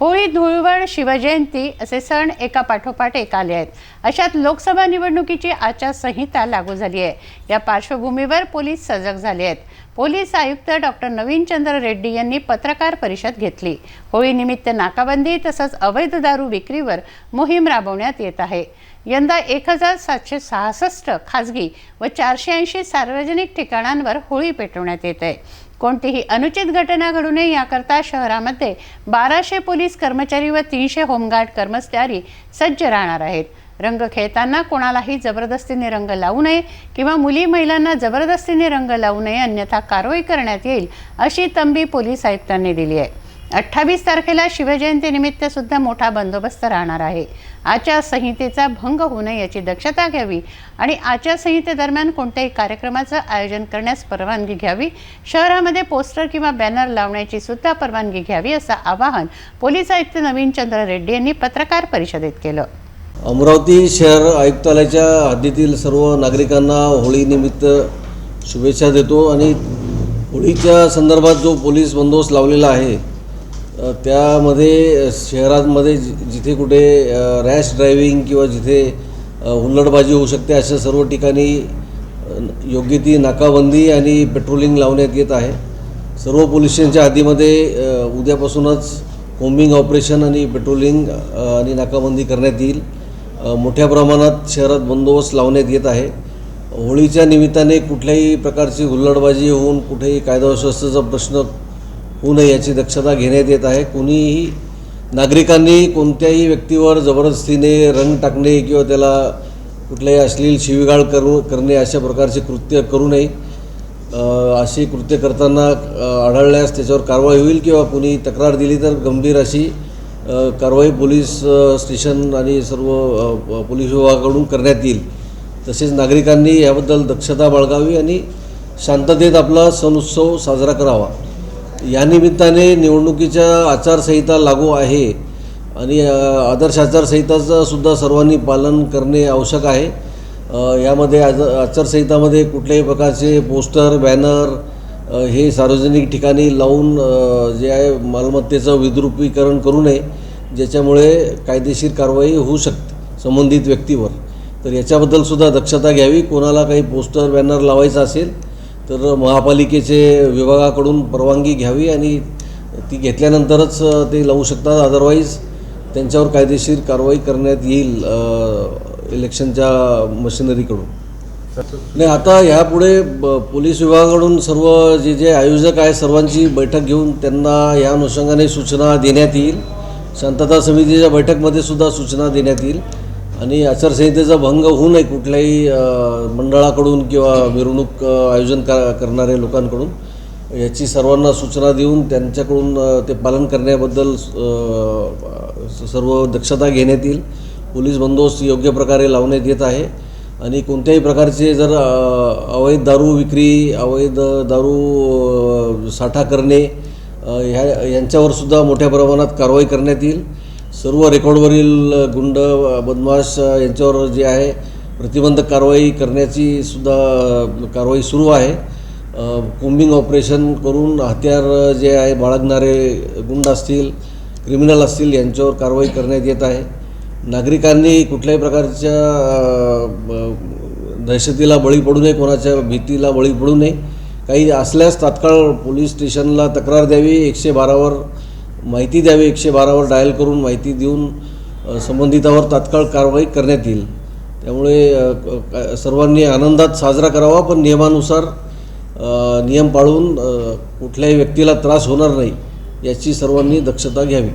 होळी धुळवड शिवजयंती असे सण एका पाठोपाठ एक आले आहेत. अशात लोकसभा निवडणुकीची आचारसंहिता लागू झाली आहे. या पार्श्वभूमीवर पोलीस सजग झाले आहेत. पोलीस आयुक्त डॉक्टर नवीनचंद्र रेड्डी यांनी पत्रकार परिषद घेतली. होळीनिमित्त नाकाबंदी तसंच अवैध दारू विक्रीवर मोहीम राबवण्यात येत आहे. यंदा एक हजार सातशे सहासष्ट खाजगी व चारशे ऐंशी सार्वजनिक ठिकाणांवर होळी पेटवण्यात येत आहे. कोणतीही अनुचित घटना घडू नये याकरता शहरामध्ये बाराशे पोलीस कर्मचारी व तीनशे होमगार्ड कर्मचारी सज्ज राहणार आहेत. रंग खेळताना कोणालाही जबरदस्तीने रंग लावू नये किंवा मुली महिलांना जबरदस्तीने रंग लावू नये अन्यथा कारवाई करण्यात येईल अशी तंबी पोलीस आयुक्तांनी दिली आहे. अठ्ठावीस तारखेला शिवजयंतीनिमित्त सुद्धा मोठा बंदोबस्त राहणार आहे. आचारसंहितेचा भंग होऊ नये याची दक्षता घ्यावी आणि आचारसंहितेदरम्यान कोणत्याही कार्यक्रमाचं आयोजन करण्यास परवानगी घ्यावी शहरामध्ये पोस्टर किंवा बॅनर लावण्याची सुद्धा परवानगी घ्यावी असं आवाहन पोलीस आयुक्त नवीन चंद्र रेड्डी यांनी पत्रकार परिषदेत केलं. अमरावती शहर आयुक्तालयाच्या हद्दीतील सर्व नागरिकांना होळीनिमित्त शुभेच्छा देतो आणि होळीच्या संदर्भात जो पोलीस बंदोबस्त लावलेला आहे त्यामध्ये शहरांमध्ये जि जिथे कुठे रॅश ड्रायव्हिंग किंवा जिथे हुल्लडबाजी होऊ शकते अशा सर्व ठिकाणी योग्य ती नाकाबंदी आणि पेट्रोलिंग लावण्यात येत आहे. सर्व पोलीस स्टेशनच्या हद्दीमध्ये उद्यापासूनच कोम्बिंग ऑपरेशन आणि पेट्रोलिंग आणि नाकाबंदी करण्यात येईल. मोठ्या प्रमाणात शहरात बंदोबस्त लावण्यात येत आहे. होळीच्या निमित्ताने कुठल्याही प्रकारची हुल्लडबाजी होऊन कुठेही कायदा व सुव्यवस्थेचा प्रश्न होऊ नये याची दक्षता घेण्यात येत आहे. कोणीही नागरिकांनी कोणत्याही व्यक्तीवर जबरदस्तीने रंग टाकणे किंवा त्याला कुठल्याही अश्लील शिवीगाळ करू करणे अशा प्रकारचे कृत्य करू नये. अशी कृत्य करताना आढळल्यास त्याच्यावर कारवाई होईल किंवा कुणी तक्रार दिली तर गंभीर अशी कारवाई पोलीस स्टेशन आणि सर्व प- पोलीस विभागाकडून करण्यात येईल. तसेच नागरिकांनी याबद्दल दक्षता बाळगावी आणि शांततेत आपला सण उत्सव साजरा करावा. या निमित्ताने निवडणुकीच्या आचारसंहिता लागू आहे आणि आदर्श आचारसंहिताचं सुद्धा सर्वांनी पालन करणे आवश्यक आहे. यामध्ये आज आचारसंहितामध्ये कुठल्याही प्रकारचे पोस्टर बॅनर हे सार्वजनिक ठिकाणी लावून जे आहे मालमत्तेचं विद्रुपीकरण करू नये ज्याच्यामुळे कायदेशीर कारवाई होऊ शकते संबंधित व्यक्तीवर. तर याच्याबद्दलसुद्धा दक्षता घ्यावी. कोणाला काही पोस्टर बॅनर लावायचं असेल तर महापालिकेचे विभागाकडून परवानगी घ्यावी आणि ती घेतल्यानंतरच ते लावू शकतात. अदरवाईज त्यांच्यावर कायदेशीर कारवाई करण्यात येईल इलेक्शनच्या मशिनरीकडून. नाही आता ह्यापुढे ब पोलीस विभागाकडून सर्व जे जे आयोजक आहे सर्वांची बैठक घेऊन त्यांना या अनुषंगाने सूचना देण्यात येईल. शांतता समितीच्या बैठकमध्ये सुद्धा सूचना देण्यात येईल. आणि आचारसंहितेचा भंग होऊ नये कुठल्याही मंडळाकडून किंवा मिरवणूक आयोजन का करणाऱ्या लोकांकडून. याची सर्वांना सूचना देऊन त्यांच्याकडून ते पालन करण्याबद्दल सर्व दक्षता घेण्यात येईल. पोलीस बंदोबस्त योग्य प्रकारे लावण्यात येत आहे. आणि कोणत्याही प्रकारचे जर अवैध दारू विक्री अवैध दारू साठा करणे ह्या यांच्यावर सुद्धा मोठ्या प्रमाणात कारवाई करण्यात येईल. सर्व रेकॉर्डवरील गुंड बदमाश यांच्यावर जे आहे प्रतिबंधक कारवाई करण्याची सुद्धा कारवाई सुरू आहे. कोम्बिंग ऑपरेशन करून हत्यार जे आहे बाळगणारे गुंड असतील क्रिमिनल असतील यांच्यावर कारवाई करण्यात येत आहे. नागरिकांनी कुठल्याही प्रकारच्या दहशतीला बळी पडू नये कोणाच्या भीतीला बळी पडू नये. काही असल्यास तात्काळ पोलीस स्टेशनला तक्रार द्यावी. एकशे बारावर माहिती द्यावी एकशे बारावर डायल करून माहिती देऊन संबंधितावर तात्काळ कारवाई करण्यात येईल. त्यामुळे का- सर्वांनी आनंदात साजरा करावा पण नियमानुसार नियम पाळून कुठल्याही व्यक्तीला त्रास होणार नाही याची सर्वांनी दक्षता घ्यावी.